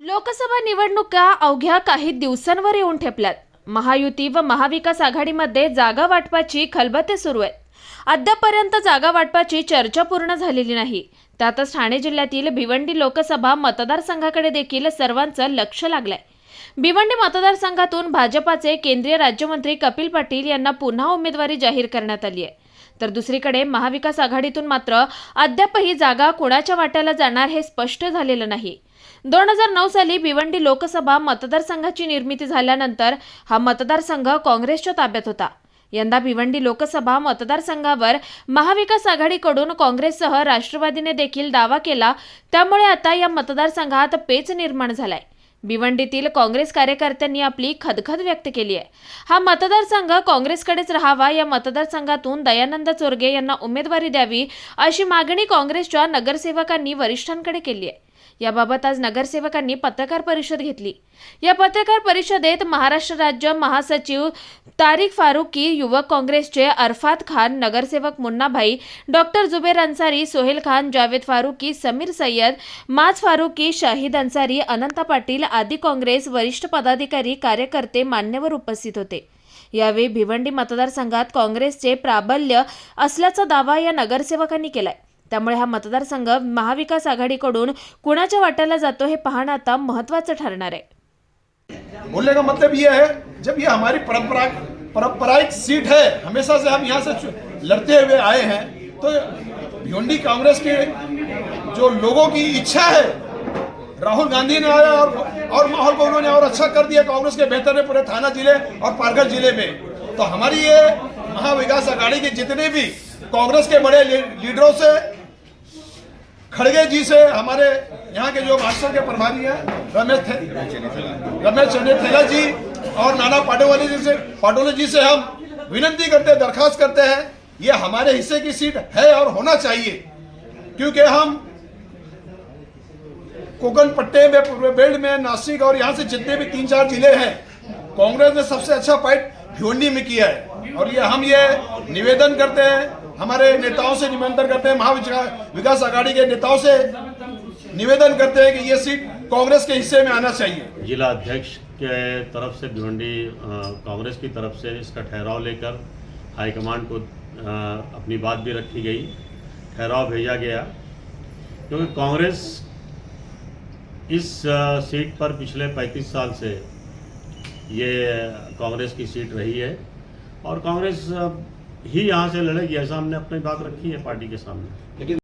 लोकसभा निवडणुका अवघ्या काही दिवसांवर येऊन ठेपल्यात. महायुती व महाविकास आघाडीमध्ये जागा वाटपाची खलबते सुरू आहेत. अद्यापर्यंत जागा वाटपाची चर्चा पूर्ण झालेली नाही. त्यातच ठाणे जिल्ह्यातील भिवंडी लोकसभा मतदारसंघाकडे देखील सर्वांचं लक्ष लागलंय. भिवंडी मतदारसंघातून भाजपाचे केंद्रीय राज्यमंत्री कपिल पाटील यांना पुन्हा उमेदवारी जाहीर करण्यात आली आहे. तर दुसरीकडे महाविकास आघाडीतून मात्र अद्यापही जागा कोणाच्या वाट्याला जाणार हे स्पष्ट झालेलं नाही. दोन हजार नऊ साली भिवंडी लोकसभा मतदारसंघाची निर्मिती झाल्यानंतर हा मतदारसंघ काँग्रेसच्या ताब्यात होता. यंदा भिवंडी लोकसभा मतदारसंघावर महाविकास आघाडीकडून काँग्रेससह राष्ट्रवादीने देखील दावा केला त्यामुळे आता या मतदारसंघात पेच निर्माण झालाय. भिवंडीतील काँग्रेस कार्यकर्त्यांनी आपली खदखद व्यक्त केली आहे. हा मतदारसंघ काँग्रेसकडेच राहावा या मतदारसंघातून दयानंद चोरगे यांना उमेदवारी द्यावी अशी मागणी काँग्रेसच्या नगरसेवकांनी वरिष्ठांकडे केली आहे. याबाबत आज नगरसेवकांनी पत्रकार परिषद घेतली. या पत्रकार परिषदेत महाराष्ट्र राज्य महासचिव तारिक फारुकी युवक काँग्रेसचे अरफात खान नगरसेवक मुन्नाभाई डॉक्टर जुबेर अन्सारी सोहेल खान जावेद फारुकी समीर सय्यद माज फारुकी शाहिद अन्सारी अनंता पाटील आदी काँग्रेस वरिष्ठ पदाधिकारी कार्यकर्ते मान्यवर उपस्थित होते. यावेळी भिवंडी मतदारसंघात काँग्रेसचे प्राबल्य असल्याचा दावा या नगरसेवकांनी केलाय. त्यामुळे हा मतदारसंघ महाविकास आघाडीकडून कुणाच्या वाट्याला जातो हे पाहणं आता महत्त्वाचं ठरणार आहे. बोलने का मतलब ये है जब ये हमारी परंपरा पारंपरिक सीट है हमेशा से हम यहाँ से लड़ते हुए आए हैं तो भिवंडी कांग्रेस के जो लोगों की इच्छा है राहुल गांधी ने आया और और माहौल को उन्होंने और अच्छा कर दिया कांग्रेस के बेहतर ने पूरे थाना जिले और पालघर जिले में। तो हमारी ये महाविकास आघाड़ी के जितने भी कांग्रेस के बड़े लीडरों से खड़गे जी से हमारे यहाँ के जो महाराष्ट्र के प्रभारी हैं, रमेश थे रमेश चंद्र थेला जी और नाना पाटोवाली जी से पाटोले जी से हम विनती करते हैं दरखास्त करते हैं, ये हमारे हिस्से की सीट है और होना चाहिए, क्योंकि हम कोकण पट्टे में, पूर्व बेल्ट में, नासिक और यहाँ से जितने भी तीन चार ज़िले हैं, कांग्रेस ने सबसे अच्छा फाइट भिवंडी में किया है, और ये हम ये निवेदन करते हैं हमारे नेताओं से निमंत्रण करते हैं महाविकास विकास आघाड़ी के नेताओं से निवेदन करते हैं कि ये सीट कांग्रेस के हिस्से में आना चाहिए। जिला अध्यक्ष के तरफ़ से भिवंडी कांग्रेस की तरफ़ से इसका ठहराव लेकर हाईकमांड को अ, अपनी बात भी रखी गई ठहराव भेजा गया। क्योंकि कांग्रेस इस सीट पर पिछले 35 साल से ये कांग्रेस की सीट रही है और कांग्रेस ही यहाँ से लड़ेगी ऐसा हमने अपनी बात रखी है पार्टी के सामने। लेकिन